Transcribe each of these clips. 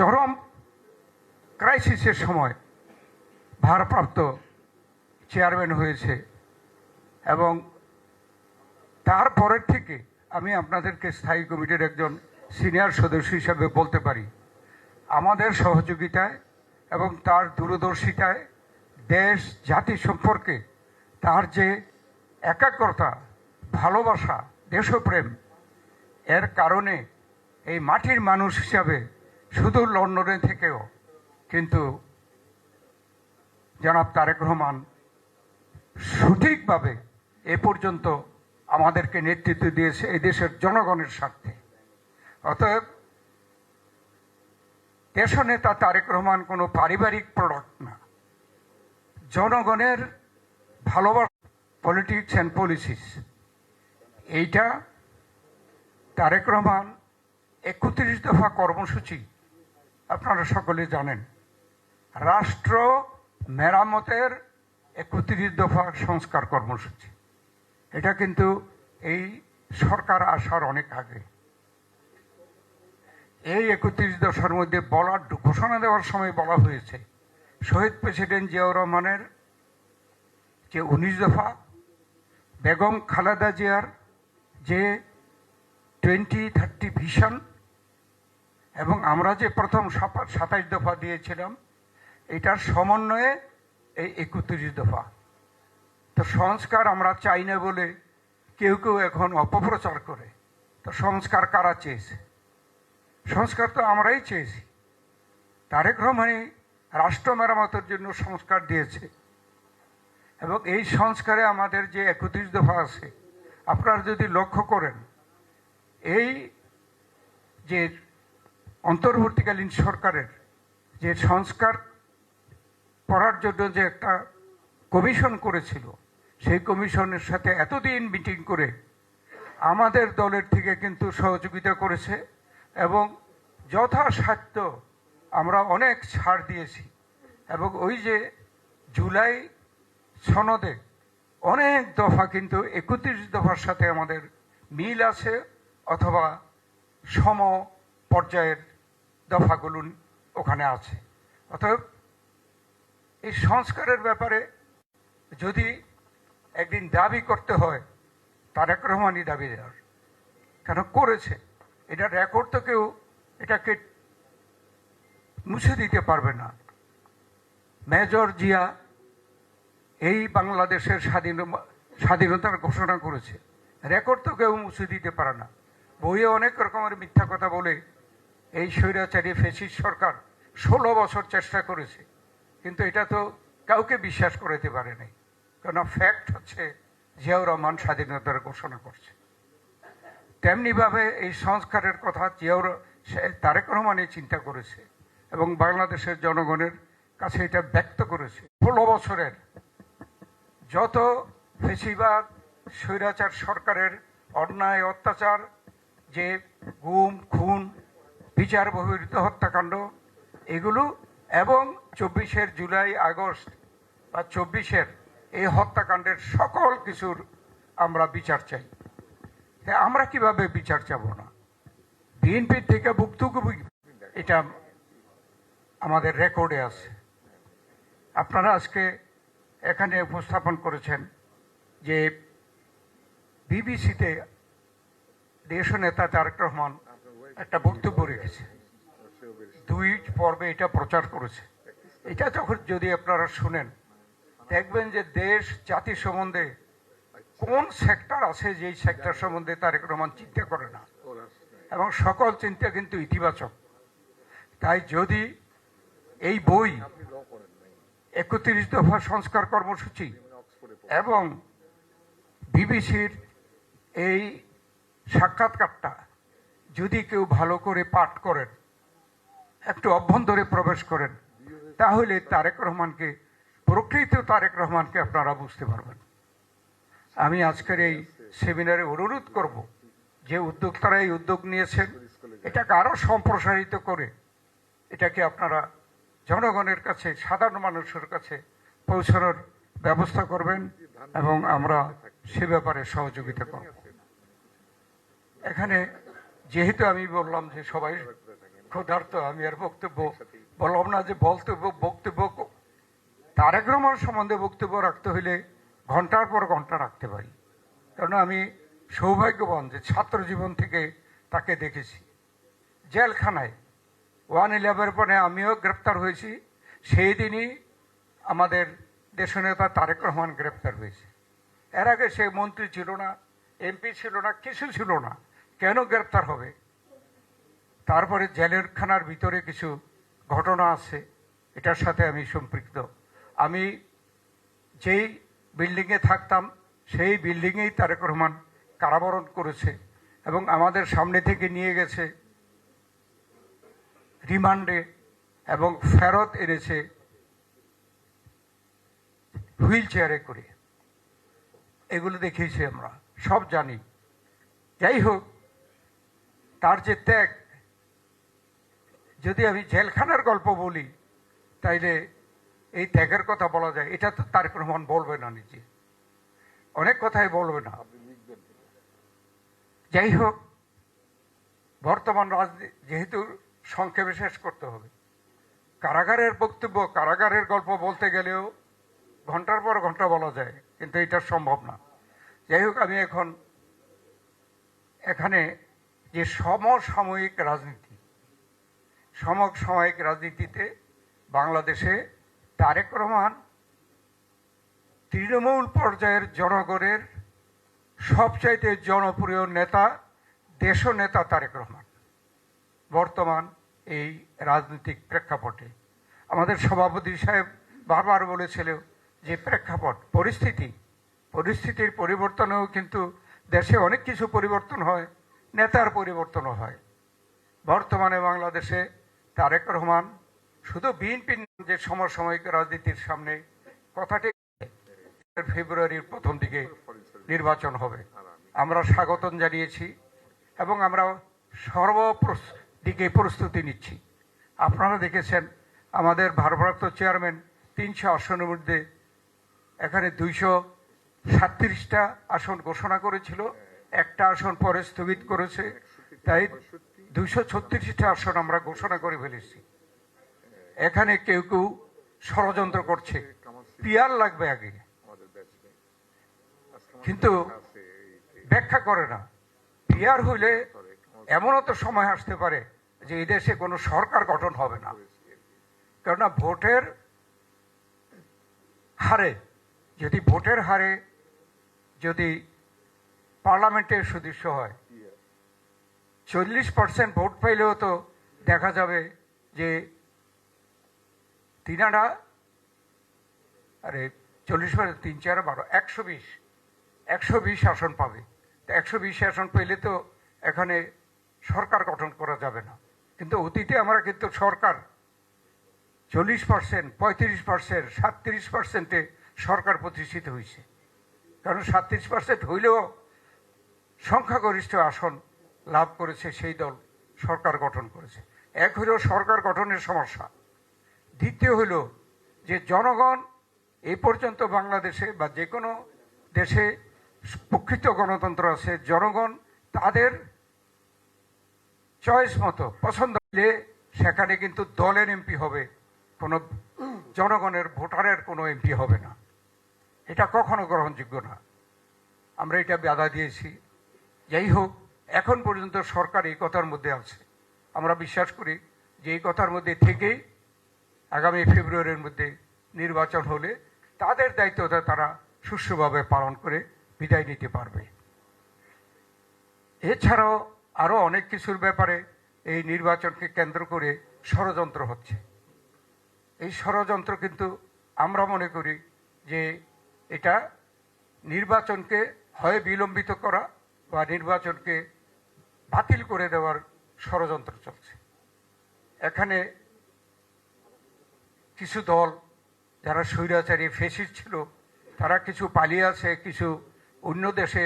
চরম ক্রাইসিসের সময় ভারপ্রাপ্ত চেয়ারম্যান হয়েছে এবং তারপরের থেকে আমি আপনাদেরকে স্থায়ী কমিটির একজন সিনিয়র সদস্য হিসাবে বলতে পারি। আমাদের সহযোগিতায় এবং তার দূরদর্শিতায় দেশ, জাতি সম্পর্কে তার যে একাগ্রতা, ভালোবাসা, দেশপ্রেম, এর কারণে এই মাটির মানুষ হিসাবে শুধু লন্ডনে থেকেও, কিন্তু জনাব তারেক রহমান সঠিকভাবে এ পর্যন্ত আমাদেরকে নেতৃত্ব দিয়েছে এই দেশের জনগণের স্বার্থে। অতএব দেশনেতা তারেক রহমান কোনো পারিবারিক প্রোডাক্ট না। জনগণের ভালোবাসা পলিটিক্স অ্যান্ড পলিসিস এইটা তারেক রহমান একত্রিশ দফা কর্মসূচি আপনারা জানেন, রাষ্ট্র মেরামতের একত্রিশ দফা সংস্কার কর্মসূচি। এটা কিন্তু এই সরকার আসার অনেক আগে। এই একত্রিশ দফার মধ্যে বলার ঘোষণা দেওয়ার সময় বলা হয়েছে, শহীদ প্রেসিডেন্ট জিয়াউর রহমানের যে উনিশ দফা, বেগম খালেদা জিয়ার যে টোয়েন্টি থার্টি ভিশন এবং আমরা যে প্রথম সাতাইশ দফা দিয়েছিলাম, এটার সমন্বয়ে এই একত্রিশ দফা। তো সংস্কার আমরা চাই না বলে কেউ কেউ এখন অপপ্রচার করে। তো সংস্কার কারা চেয়েছে? সংস্কার তো আমরাই চেয়েছি। তারেক রহমানই রাষ্ট্র মেরামতের জন্য সংস্কার দিয়েছে। এবং এই সংস্কারে আমাদের যে একত্রিশ দফা আছে, আপনারা যদি লক্ষ্য করেন, এই যে অন্তর্বর্তীকালীন সরকারের যে সংস্কার করার জন্য যে একটা কমিশন করেছিল, সেই কমিশনের সাথে এতদিন মিটিং করে আমাদের দলের থেকে কিন্তু সহযোগিতা করেছে এবং যথাসাধ্য আমরা অনেক ছাড় দিয়েছি এবং ওই যে জুলাই সনদে অনেক দফা কিন্তু একত্রিশ দফার সাথে আমাদের মিল আছে অথবা সম পর্যায়ের দফাগুলো ওখানে আছে। অতএব এই সংস্কারের ব্যাপারে যদি একদিন দাবি করতে হয়, তারেক রহমানই দাবিদার কেন করেছে? এটা রেকর্ড তো কেউ এটাকে মুছে দিতে পারবে না। মেজর জিয়া এই বাংলাদেশের স্বাধীন স্বাধীনতার ঘোষণা করেছে। রেকর্ড তো কেউ মুছে দিতে পারে না। বইয়ে অনেক রকমের মিথ্যা কথা বলে এই স্বৈরাচারী ফেসিস সরকার ষোলো বছর চেষ্টা করেছে, কিন্তু এটা তো কাউকে বিশ্বাস করাতে পারে নাই। কেন ফ্যাক্ট হচ্ছে, জিয়াউর রহমান স্বাধীনতার ঘোষণা করছে। তেমনিভাবে এই সংস্কারের কথা জিয়াউর তারেক রহমানই চিন্তা করেছে এবং বাংলাদেশের জনগণের কাছে এটা ব্যক্ত করেছে। ষোলো বছরের যত ফেসিবাদ, স্বৈরাচার সরকারের অন্যায়, অত্যাচার, যে গুম, খুন বিচার বহির্ভূত হত্যাকাণ্ড, এগুলো এবং চব্বিশের জুলাই আগস্ট বা চব্বিশের এই হত্যাকাণ্ডের সকল কিছুর আমরা বিচার চাই। আমরা কীভাবে বিচার চাব না? বিএনপির থেকে ভুক্তভোগী এটা আমাদের রেকর্ডে আছে। আপনারা আজকে এখানে উপস্থাপন করেছেন যে বিবিসিতে দেশ নেতা তারেক রহমান একটা বক্তব্য রেখেছে। দুই পর্বে এটা প্রচার করেছে। এটা যখন যদি আপনারা শুনেন, দেখবেন যে দেশ জাতি সম্বন্ধে কোন সেক্টর আছে যেই সেক্টর সম্বন্ধে তারেক রহমান চিন্তা করে না। এবং সকল চিন্তা কিন্তু ইতিবাচক। তাই যদি এই বই একত্রিশ দফা সংস্কার কর্মসূচি এবং বিবিসির এই সাক্ষাৎকারটা যদি কেউ ভালো করে পাঠ করেন, একটু অভ্যন্তরে প্রবেশ করেন, তাহলে তারেক রহমানকে, প্রকৃত তারেক রহমানকে আপনারা বুঝতে পারবেন। আমি আজকের এই সেমিনারে অনুরোধ করব, যে উদ্যোক্তারা এই উদ্যোগ নিয়েছেন, এটাকে আরও সম্প্রসারিত করে, এটাকে আপনারা জনগণের কাছে, সাধারণ মানুষের কাছে পৌঁছানোর ব্যবস্থা করবেন এবং আমরা সে ব্যাপারে সহযোগিতা করব। এখানে যেহেতু আমি বললাম যে সবাই ক্ষুধার্ত, আমি আর বক্তব্য বললাম না যে বক্তব্য বক্তব্য তারেক রহমান সম্বন্ধে বক্তব্য রাখতে হইলে ঘণ্টার পর ঘণ্টা রাখতে পারি। কারণ আমি সৌভাগ্যবান যে ছাত্র জীবন থেকে তাকে দেখেছি। জেলখানায়, ওয়ান ইলেভেন পরে আমিও গ্রেপ্তার হয়েছি। সেই দিনই আমাদের দেশনেতা তারেক রহমান গ্রেপ্তার হয়েছে। এর আগে সে মন্ত্রী ছিল না, এমপি ছিল না, কিছু ছিল না। কেন গ্রেপ্তার হবে? তারপরে জেলের খানার ভিতরে কিছু ঘটনা আছে, এটার সাথে আমি সম্পৃক্ত। আমি যেই বিল্ডিংয়ে থাকতাম, সেই বিল্ডিংয়েই তারেক রহমান কারাবরণ করেছে এবং আমাদের সামনে থেকে নিয়ে গেছে রিমান্ডে এবং ফেরত এনেছে হুইল চেয়ারে করে। এগুলো দেখিয়েছি আমরা, সব জানি। যাই হোক তার যে ত্যাগ, যদি আমি জেলখানার গল্প বলি, তাইলে এই ত্যাগের কথা বলা যায়। এটা তো তারেক রহমান বলবে না নিজে। অনেক কথাই বলবে না। যাই হোক, বর্তমান রাজনীতি যেহেতু সংক্ষেপে শেষ করতে হবে, কারাগারের বক্তব্য, কারাগারের গল্প বলতে গেলেও ঘণ্টার পর ঘণ্টা বলা যায়, কিন্তু এটা সম্ভব না। যাই হোক, আমি এখন এখানে যে সমসাময়িক রাজনীতি। সমসাময়িক রাজনীতিতে বাংলাদেশে তারেক রহমান তৃণমূল পর্যায়ের জনগণের সবচাইতে জনপ্রিয় নেতা দেশ নেতা তারেক রহমান। বর্তমান এই রাজনৈতিক প্রেক্ষাপটে। আমাদের সভাপতি সাহেব বারবার বলেছিল যে প্রেক্ষাপট, পরিস্থিতি, পরিস্থিতির পরিবর্তনেও কিন্তু দেশে অনেক কিছু পরিবর্তন হয়। নেতার পরিবর্তন হয়। বর্তমানে বাংলাদেশে তারেক রহমান শুধু বিএনপি যে সমসাময়িক রাজনীতির সামনে কথাটি ফেব্রুয়ারির প্রথম দিকে নির্বাচন হবে। আমরা স্বাগতম জানিয়েছি এবং আমরা সর্ব দিকে প্রস্তুতি নিচ্ছি। আপনারা দেখেছেন আমাদের ভারপ্রাপ্ত চেয়ারম্যান তিনশো আসনের মধ্যে এখানে দুইশো সাতত্রিশটা আসন ঘোষণা করেছিল। একটা আসন পরে স্থগিত করেছে, তাই দুইশো ছত্রিশটা আসন আমরা ঘোষণা করে ফেলেছি। এখানে কেউ কেউ ষড়যন্ত্র করছে। পিয়ার লাগবে আগে। কিন্তু ব্যাখ্যা করে না। পিয়ার হইলে এমনও তো সময় আসতে পারে যে এই দেশে কোনো সরকার গঠন হবে না। কেননা ভোটের হারে, যদি ভোটের হারে যদি পার্লামেন্টের সদস্য হয়। চল্লিশ পার্সেন্ট ভোট পাইলেও তো দেখা যাবে যে তিনারা, আরে চল্লিশ পার্সেন্ট তিন চার, বারো, একশো বিশ একশো বিশ আসন পাবে। একশো বিশ আসন পেলে তো এখানে সরকার গঠন করা যাবে না। কিন্তু অতীতে আমরা কিন্তু সরকার চল্লিশ পার্সেন্ট পঁয়ত্রিশ পার্সেন্ট সাতত্রিশ পার্সেন্টে সরকার প্রতিষ্ঠিত হয়েছে। কারণ সাতত্রিশ পার্সেন্ট হইলেও সংখ্যাগরিষ্ঠ আসন লাভ করেছে সেই দল সরকার গঠন করেছে। এক হইল সরকার গঠনের সমস্যা। দ্বিতীয় হইল যে জনগণ এই পর্যন্ত বাংলাদেশে বা যে কোনো দেশে প্রকৃত গণতন্ত্র আছে, জনগণ তাদের চয়েস মতো পছন্দ হলে সেখানে কিন্তু দলের এমপি হবে, কোনো জনগণের ভোটারের কোনো এমপি হবে না। এটা কখনো গ্রহণযোগ্য না। আমরা এটা বাধা দিয়েছি। যাই হোক এখন পর্যন্ত সরকার এই কথার মধ্যে আছে। আমরা বিশ্বাস করি যে এই কথার মধ্যে থেকেই আগামী ফেব্রুয়ারির মধ্যে নির্বাচন হলে তাদের দায়িত্বটা তারা সুষ্ঠুভাবে পালন করে বিদায় নিতে পারবে। এছাড়াও আরও অনেক কিছুর ব্যাপারে এই নির্বাচনকে কেন্দ্র করে ষড়যন্ত্র হচ্ছে। এই ষড়যন্ত্র কিন্তু আমরা মনে করি যে এটা নির্বাচনকে হয় বিলম্বিত করা বা নির্বাচনকে বাতিল করে দেওয়ার ষড়যন্ত্র চলছে। এখানে কিছু দল যারা স্বৈরাচারী ফেসিস ছিল, তারা কিছু পালিয়ে আছে, কিছু অন্য দেশে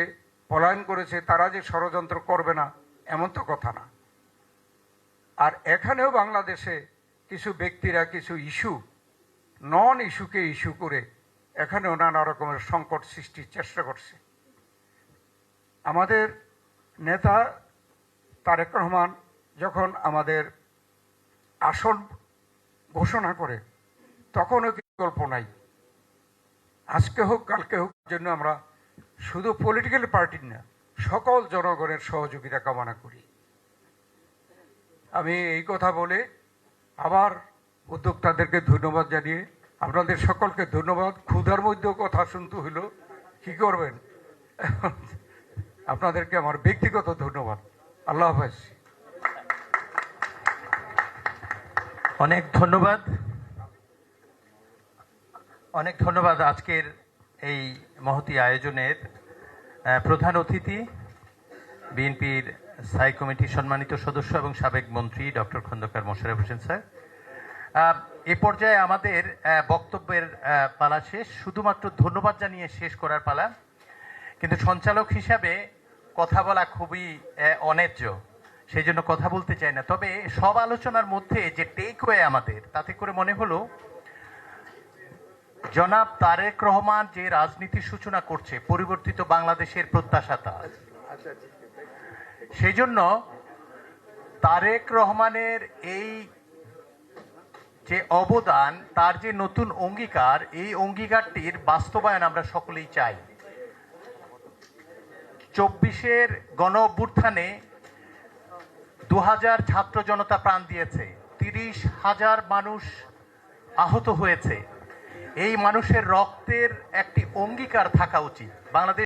পলায়ন করেছে, তারা যে ষড়যন্ত্র করবে না, এমন তো কথা না। আর এখানেও বাংলাদেশে কিছু ব্যক্তিরা, কিছু ইস্যু নন ইস্যুকে ইস্যু করে এখানেও নানা রকমের সংকট সৃষ্টির চেষ্টা করছে। আমাদের নেতা তারেক রহমান যখন আমাদের আসন ঘোষণা করে, তখনও বিকল্প নাই। আজকে হোক, কালকে হোক জন্য আমরা শুধু পলিটিক্যাল পার্টির না, সকল জনগণের সহযোগিতা কামনা করি। আমি এই কথা বলে আবার উদ্যোক্তাদেরকে ধন্যবাদ জানিয়ে আপনাদের সকলকে ধন্যবাদ। ক্ষুধার মধ্যেও কথা শুনতে হইল। কি করবেন? আপনাদেরকে আমার ব্যক্তিগত ধন্যবাদ। আল্লাহ হাফেজ। অনেক ধন্যবাদ। অনেক ধন্যবাদ আজকের এই মহতি আয়োজনের প্রধান অতিথি, বিএনপির স্থায়ী কমিটির সম্মানিত সদস্য এবং সাবেক মন্ত্রী ডক্টর খন্দকার মোশাররফ হোসেন স্যার। এ পর্যায়ে আমাদের বক্তব্যের পালা শেষ। শুধুমাত্র ধন্যবাদ জানিয়ে শেষ করার পালা কিন্তু সঞ্চালক হিসাবে কথা বলা খুবই অন্যায্য। সেই জন্য কথা বলতে চাই না। তবে সব আলোচনার মধ্যে যে টেক ওয়ে আমাদের, তাতে করে মনে হলো, জনাব তারেক রহমান যে রাজনীতির সূচনা করছে, পরিবর্তিত বাংলাদেশের প্রত্যাশাতা সেই জন্য তারেক রহমানের এই যে অবদান, তার যে নতুন অঙ্গীকার, এই অঙ্গীকারটির বাস্তবায়ন আমরা সকলেই চাই। চব্বিশের গণ অভ্যুত্থানে দু হাজার ছাত্র জনতা প্রাণ দিয়েছে। তিরিশ হাজার মানুষ আহত হয়েছে। এই মানুষের রক্তের একটি অঙ্গীকার থাকা উচিত। বাংলাদেশ